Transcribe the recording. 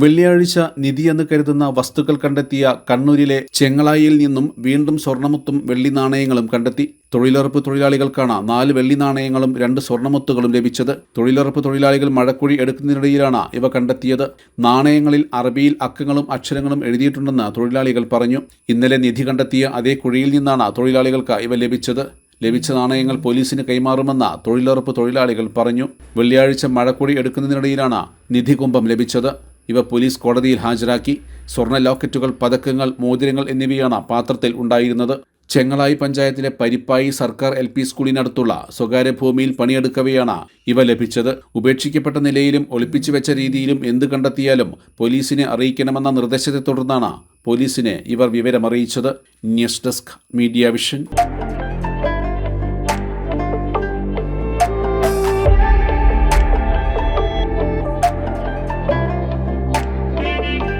വെള്ളിയാഴ്ച നിധിയെന്ന് കരുതുന്ന വസ്തുക്കൾ കണ്ടെത്തിയ കണ്ണൂരിലെ ചെങ്ങളായിൽ നിന്നും വീണ്ടും സ്വർണമുത്തും വെള്ളി നാണയങ്ങളും കണ്ടെത്തി. തൊഴിലുറപ്പ് തൊഴിലാളികൾക്കാണ് നാല് വെള്ളി നാണയങ്ങളും രണ്ട് സ്വർണമുത്തുകളും ലഭിച്ചത്. തൊഴിലുറപ്പ് തൊഴിലാളികൾ മഴക്കുഴി എടുക്കുന്നതിനിടയിലാണ് ഇവ കണ്ടെത്തിയത്. നാണയങ്ങളിൽ അറബിയിൽ അക്കങ്ങളും അക്ഷരങ്ങളും എഴുതിയിട്ടുണ്ടെന്ന് തൊഴിലാളികൾ പറഞ്ഞു. ഇന്നലെ നിധി കണ്ടെത്തിയ അതേ കുഴിയിൽ നിന്നാണ് തൊഴിലാളികൾക്ക് ഇവ ലഭിച്ചത്. ലഭിച്ച നാണയങ്ങൾ പോലീസിന് കൈമാറുമെന്ന് തൊഴിലുറപ്പ് തൊഴിലാളികൾ പറഞ്ഞു. വെള്ളിയാഴ്ച മഴക്കുഴി എടുക്കുന്നതിനിടയിലാണ് നിധി കുംഭം ലഭിച്ചത്. ഇവ പോലീസ് കോടതിയിൽ ഹാജരാക്കി സ്വർണ ലോക്കറ്റുകൾ പതക്കങ്ങൾ മോതിരങ്ങൾ എന്നിവയാണ് പാത്രത്തിൽ ഉണ്ടായിരുന്നത്. ചെങ്ങളായി പഞ്ചായത്തിലെ പരിപ്പായി സർക്കാർ എൽ പി സ്കൂളിനടുത്തുള്ള സ്വകാര്യ ഭൂമിയിൽ പണിയെടുക്കവെയാണ് ഇവ ലഭിച്ചത്. ഉപേക്ഷിക്കപ്പെട്ട നിലയിലും ഒളിപ്പിച്ചു വെച്ച രീതിയിലും എന്ത് കണ്ടെത്തിയാലും പോലീസിനെ അറിയിക്കണമെന്ന നിർദ്ദേശത്തെ തുടർന്നാണ് പോലീസിനെ ഇവർ വിവരമറിയിച്ചത്. News desk media vision.